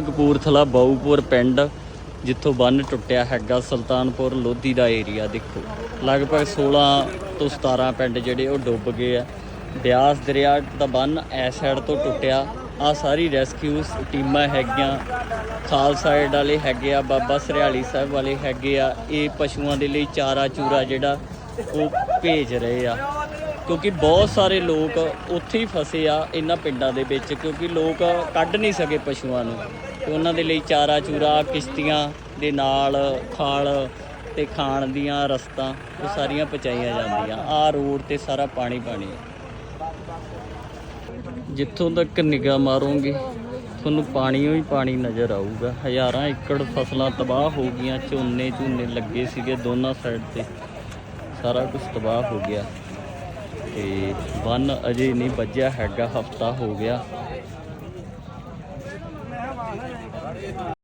ਕਪੂਰਥਲਾ ਬਾਊਪੁਰ ਪਿੰਡ, ਜਿੱਥੋਂ ਬੰਨ ਟੁੱਟਿਆ ਹੈਗਾ ਸੁਲਤਾਨਪੁਰ ਲੋਧੀ ਦਾ ਏਰੀਆ, ਦੇਖੋ। ਲਗਭਗ 16 ਤੋਂ 17 ਪਿੰਡ ਜਿਹੜੇ ਉਹ ਡੁੱਬ ਗਏ ਆ। ਬਿਆਸ ਦਰਿਆ ਦਾ ਬੰਨ ਐਸ ਸਾਈਡ ਤੋਂ ਟੁੱਟਿਆ। ਆ ਸਾਰੀ ਰੈਸਕਿਊ ਟੀਮਾਂ ਹੈਗੀਆਂ। ਖਾਲਸਾ ਏਡ ਵਾਲੇ ਹੈਗੇ ਆ, ਬਾਬਾ ਸਰਿਆਲੀ ਸਾਹਿਬ ਵਾਲੇ ਹੈਗੇ ਆ। ਇਹ ਪਸ਼ੂਆਂ ਦੇ ਲਈ ਚਾਰਾ ਚੂਰਾ ਜਿਹੜਾ ਉਹ ਭੇਜ ਰਹੇ ਆ। ਕਿਉਂਕਿ ਬਹੁਤ ਸਾਰੇ ਲੋਕ ਉੱਥੇ ਹੀ ਫਸੇ ਆ ਇਹਨਾਂ ਪਿੰਡਾਂ ਦੇ ਵਿੱਚ, ਕਿਉਂਕਿ ਲੋਕ ਕੱਢ ਨਹੀਂ ਸਕੇ ਪਸ਼ੂਆਂ ਨੂੰ। ਤੇ ਉਹਨਾਂ ਦੇ ਲਈ ਚਾਰਾ ਚੂਰਾ, ਕਿਸ਼ਤੀਆਂ ਦੇ ਨਾਲ ਖਾਲ ਤੇ ਖਾਣ ਦੀਆਂ ਰਸਤਾਂ, ਉਹ ਸਾਰੀਆਂ ਪਹੁੰਚਾਈਆਂ ਜਾਂਦੀਆਂ। ਆ ਰੋਡ ਤੇ ਸਾਰਾ ਪਾਣੀ ਪਾਣੀ। ਹੈ ਜਿੱਥੋਂ ਤੱਕ ਨਿਗਾਹ ਮਾਰੋਗੇ, ਤੁਹਾਨੂੰ ਪਾਣੀ ਹੀ ਪਾਣੀ ਨਜ਼ਰ ਆਊਗਾ। ਹਜ਼ਾਰਾਂ ਏਕੜ ਫਸਲਾਂ ਤਬਾਹ ਹੋ ਗਈਆਂ, ਝੋਨੇ ਝੋਨੇ ਲੱਗੇ ਸੀਗੇ ਦੋਨਾਂ ਸਾਈਡ ਤੇ। ਸਾਰਾ ਕੁਝ ਤਬਾਹ ਹੋ ਗਿਆ। ਤੇ ਬੰਨ ਅਜੇ ਨਹੀਂ ਵੱਜਿਆ ਹੈਗਾ ਹਫਤਾ ਹੋ ਗਿਆ।